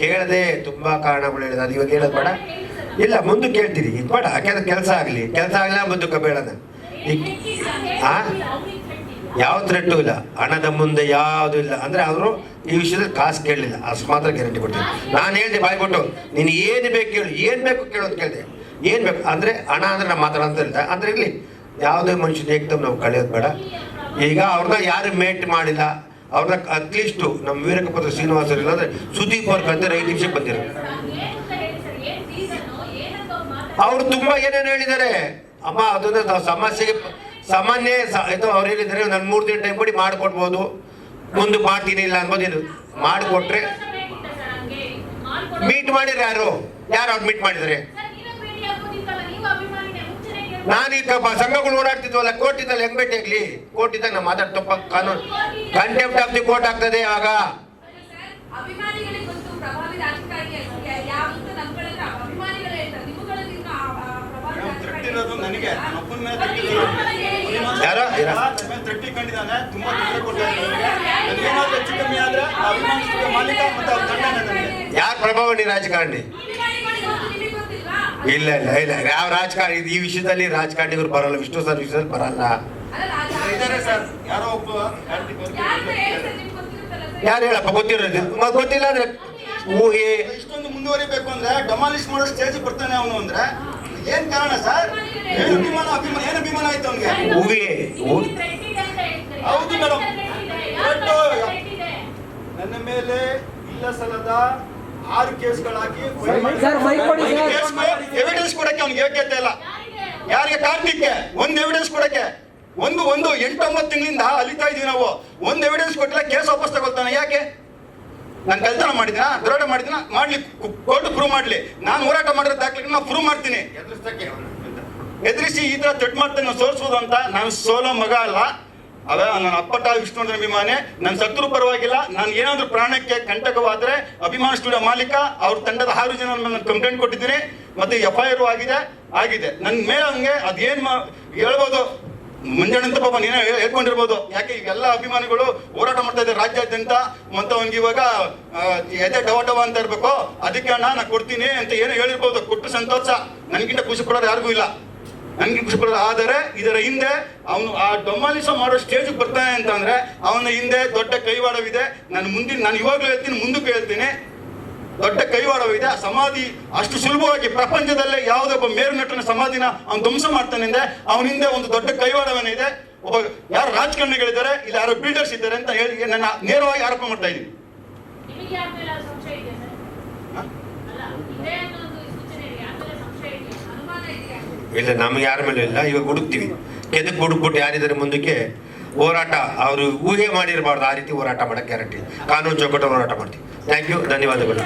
ಕೇಳದೆ ತುಂಬಾ ಕಾರಣಗಳು ಹೇಳಿದ ಅದು ಇವಾಗ ಹೇಳೋದು ಬೇಡ. ಇಲ್ಲ, ಮುಂದೆ ಕೇಳ್ತೀರಿ ಬೇಡ. ಯಾಕೆಂದ್ರೆ ಕೆಲಸ ಆಗಲಿ. ಕೆಲಸ ಆಗಲಿಲ್ಲ ಮುಂದಕ್ಕೆ ಬೇಡದ ಯಾವ ಥ್ರೆಟ್ಟು ಇಲ್ಲ. ಹಣದ ಮುಂದೆ ಯಾವುದು ಇಲ್ಲ. ಅಂದ್ರೆ ಅವರು ಈ ವಿಷಯದಲ್ಲಿ ಕಾಸು ಕೇಳಲಿಲ್ಲ. ಅಷ್ಟು ಮಾತ್ರ ಗ್ಯಾರಂಟಿ ಕೊಡ್ತೀನಿ. ನಾನು ಹೇಳಿದೆ, ಬಾಯ್ ಕೊಟ್ಟು. ನೀನು ಏನು ಬೇಕು ಕೇಳು. ಏನು ಬೇಕು ಕೇಳು ಅಂತ ಕೇಳಿದೆ. ಏನು ಬೇಕು? ಅಂದರೆ ಹಣ ಅಂದರೆ ನಮ್ಮ ಮಾತಾಡ ಅಂತ ಹೇಳ್ತಾ ಅಂದ್ರೆ ಇರಲಿ. ಯಾವುದೇ ಮನುಷ್ಯನ ಏಕ್ದಮ್ ನಾವು ಕಳೆಯೋದು ಬೇಡ. ಈಗ ಅವ್ರನ್ನ ಯಾರು ಮೇಟ್ ಮಾಡಿಲ್ಲ? ಅವ್ರನ್ನ ಅಟ್ಲೀಸ್ಟು ನಮ್ಮ ವೀರಕಪತ್ರ ಶ್ರೀನಿವಾಸ ಇಲ್ಲಾಂದ್ರೆ ಸುದೀಪ್ ಅವ್ರ ಕಂತೆ ಐದು ನಿಮಿಷಕ್ಕೆ ಬಂದಿರೋ. ಅವ್ರು ತುಂಬಾ ಏನೇನು ಹೇಳಿದ್ದಾರೆ? ಅಮ್ಮ ಅದನ್ನ ನಾವು ಸಮಸ್ಯೆಗೆ ಸಾಮಾನ್ಯ ಇದು ಅವ್ರು ಹೇಳಿದ್ದಾರೆ ನಾನು ಮೂರು ದಿನ ಟೈಮ್ ಕೊಡಿ ಮಾಡಿಕೊಡ್ಬೋದು. ಮುಂದೆ ಮಾಡ್ತೀನಿ ಇಲ್ಲ ಅನ್ಬೋದು ಇದು. ಮಾಡಿಕೊಟ್ರೆ ಮೀಟ್ ಮಾಡಿದ್ರೆ ಯಾರು? ಯಾರು ಅವ್ರು ಮೀಟ್ ಮಾಡಿದ್ದಾರೆ? ನಾನು ಸಂಘಗಳು ಓಡಾಡ್ತಿದ್ವಲ್ಲ ಕೋರ್ಟ್ ಇದ್ದಲ್ಲಿ ಹೆಂಗ್ ಭೇಟಿ ಆಗ್ಲಿ ಕೋರ್ಟ್ ಇದ್ದಾಗ ನಾವು ಮಾತಾಡ್ ತಪ್ಪ, ಕಾನೂನು. ಕಂಟೆಂಪ್ಟ್ ಆಫ್ ದಿ ಕೋರ್ಟ್ ಆಗ್ತದೆ ಆಗ. ಯಾರ? ಯಾರು ಪ್ರಭಾವಣಿ ರಾಜಕಾರಣಿ? ಇಲ್ಲ ಇಲ್ಲ ಇಲ್ಲ. ಯಾವ ರಾಜಕಾರಣಿ ಈ ವಿಷಯದಲ್ಲಿ ರಾಜಕಾರಣಿಗಳು ಬರಲ್ಲ. ವಿಷ್ಣು ಸರ್ ವಿಷಯದಲ್ಲಿ ಬರಲ್ಲ. ಇದ್ದಾರೆ ಸರ್. ಯಾರೋ ಹೇಳಪ್ಪ? ಗೊತ್ತಿರೋದು ಗೊತ್ತಿಲ್ಲ ಅಂದ್ರೆ ಊಹೆ. ಇಷ್ಟೊಂದು ಮುಂದುವರಿಬೇಕು ಅಂದ್ರೆ ಡಮಾಲಿಶ್ ಮಾಡೋ ಸ್ಟೇಜ್ ಬರ್ತಾನೆ ಅವನು ಅಂದ್ರೆ ಏನ್ ಕಾರಣ ಸರ್? ಏನು ಅಭಿಮಾನ ಅಭಿಮಾನ ಏನು ಅಭಿಮಾನ ಆಯ್ತು ಅವನಿಗೆ? ಊಹೆ. ಊ- ಹೌದು ಮೇಡಮ್. ನನ್ನ ಮೇಲೆ ಇಲ್ಲ ಸಲದ ಆರು ಸರ್. ಎವಿಡೆನ್ಸ್ ಕೊಡಕ್ಕೆ ಅವ್ನಿಗೆ ಯೋಗ್ಯತೆ ಇಲ್ಲ. ಯಾರಿಗೆ ಕಾರ್ತಿಕ್ಗೆ? ಒಂದು ಎವಿಡೆನ್ಸ್ ಕೊಡಕ್ಕೆ. ಒಂದು ಒಂದು ಎಂಟೊಂಬತ್ತು ತಿಂಗಳಿಂದ ಅಲಿತಾ ಇದೀವಿ ನಾವು. ಒಂದು ಎವಿಡೆನ್ಸ್ ಕೊಟ್ಟಿಲ್ಲ ಕೇಸ್ ವಾಪಸ್ ತಗೊಳ್ತಾನೆ. ಯಾಕೆ? ನಾನು ಕಲ್ತನ ಮಾಡಿದಿನ? ದರೋಡೆ ಮಾಡಿದಿನ? ಮಾಡ್ಲಿ. ಕೋರ್ಟ್ ಪ್ರೂವ್ ಮಾಡ್ಲಿ. ನಾನು ಹೋರಾಟ ಮಾಡಿರೋ ದಾಖಲೆ ನಾನು ಪ್ರೂವ್ ಮಾಡ್ತೀನಿ. ಎದುರಿಸಿ ಈ ತರ ತೆಟ್ ಮಾಡ್ತಾನೆ ನಾವು ಅಂತ. ನಾನು ಸೋಲೋ ಮಗ ಅಲ್ಲ. ಅವ ನನ್ನ ಅಪ್ಪಟ ವಿಷ್ಣುವರ್ಧನ ಅಭಿಮಾನಿ ನನ್ನ ಶತ್ರು ಪರವಾಗಿಲ್ಲ, ನಾನು ಏನಾದ್ರೂ ಪ್ರಾಣಕ್ಕೆ ಕಂಟಕವಾದ್ರೆ ಅಭಿಮಾನ ಸ್ಟುಡಿಯೋ ಮಾಲೀಕ, ಅವ್ರ ತಂಡದ ಆರು ಜನ ನಾನು ಕಂಪ್ಲೇಂಟ್ ಕೊಟ್ಟಿದ್ದೀನಿ, ಮತ್ತೆ ಎಫ್ ಆರ್ ಆಗಿದೆ ಆಗಿದೆ. ನನ್ನ ಮೇಲೆ ಹಂಗೆ ಅದೇನ್ ಹೇಳ್ಬೋದು. ಮುಂಜಾನೆ ಪಾಪ ನೀನೇ ಹೇಳ್ಕೊಂಡಿರ್ಬೋದು. ಯಾಕೆ ಈಗೆಲ್ಲ ಅಭಿಮಾನಿಗಳು ಹೋರಾಟ ಮಾಡ್ತಾ ಇದ್ದಾರೆ ರಾಜ್ಯಾದ್ಯಂತ, ಮತ್ತೆ ಅವ್ನಿಗೆ ಇವಾಗ ಎದೆ ಡವ ಡವ ಅಂತ ಇರ್ಬೇಕು. ಅದಕ್ಕೆ ಅಣ್ಣ, ನಾ ಕೊಡ್ತೀನಿ ಅಂತ ಏನೋ ಹೇಳಿರ್ಬೋದು. ಕೊಟ್ಟು ಸಂತೋಷ. ನನಗಿಂತ ಖುಷಿ ಕೊಡೋರು ಯಾರಿಗೂ ಇಲ್ಲ. ನನಗೆ ಖುಷಿ ಪಡೋದು ಆದರೆ ಇದರ ಹಿಂದೆ ಅವನು ಆ ಡೊಮಾಲಿಸ ಮಾಡೋ ಸ್ಟೇಜ್ ಬರ್ತಾನೆ ಅಂತಂದ್ರೆ ಅವನ ಹಿಂದೆ ದೊಡ್ಡ ಕೈವಾಡವಿದೆ. ನಾನು ಮುಂದಿನ ನಾನು ಇವಾಗಲೂ ಹೇಳ್ತೀನಿ ಮುಂದಕ್ಕೆ ಹೇಳ್ತೀನಿ. ದೊಡ್ಡ ಕೈವಾಡವಿದೆ. ಆ ಸಮಾಧಿ ಅಷ್ಟು ಸುಲಭವಾಗಿ ಪ್ರಪಂಚದಲ್ಲೇ ಯಾವುದೊಬ್ಬ ಮೇರು ನಟನ ಸಮಾಧಿನ ಅವ್ನು ಧ್ವಂಸ ಮಾಡ್ತಾನೆ ಅಂದ್ರೆ ಅವನ ಹಿಂದೆ ಒಂದು ದೊಡ್ಡ ಕೈವಾಡವೇನಿದೆ ಒಬ್ಬ ಯಾರು ರಾಜಕಾರಣಿಗಳಿದ್ದಾರೆ ಇಲ್ಲಿ ಯಾರು ಬಿಲ್ಡರ್ಸ್ ಇದ್ದಾರೆ ಅಂತ ಹೇಳಿ ನನ್ನ ನೇರವಾಗಿ ಆರೋಪ ಮಾಡ್ತಾ ಇದ್ದೀನಿ. ಇಲ್ಲ, ನಮ್ಗೆ ಯಾರ ಮೇಲೂ ಇಲ್ಲ. ಇವಾಗ ಹುಡುಕ್ತೀವಿ. ಕೆದಕ್ ಹುಡುಕ್ಬಿಟ್ಟು ಯಾರಿದ್ದಾರೆ ಮುಂದಕ್ಕೆ? ಹೋರಾಟ. ಅವರು ಊಹೆ ಮಾಡಿರಬಾರ್ದು. ಆ ರೀತಿ ಹೋರಾಟ ಮಾಡೋಕ್ಕೆ ಗ್ಯಾರಂಟಿ ಕಾನೂನು ಚೌಕಟ್ಟು ಹೋರಾಟ ಮಾಡ್ತೀವಿ. ಥ್ಯಾಂಕ್ ಯು ಧನ್ಯವಾದಗಳು.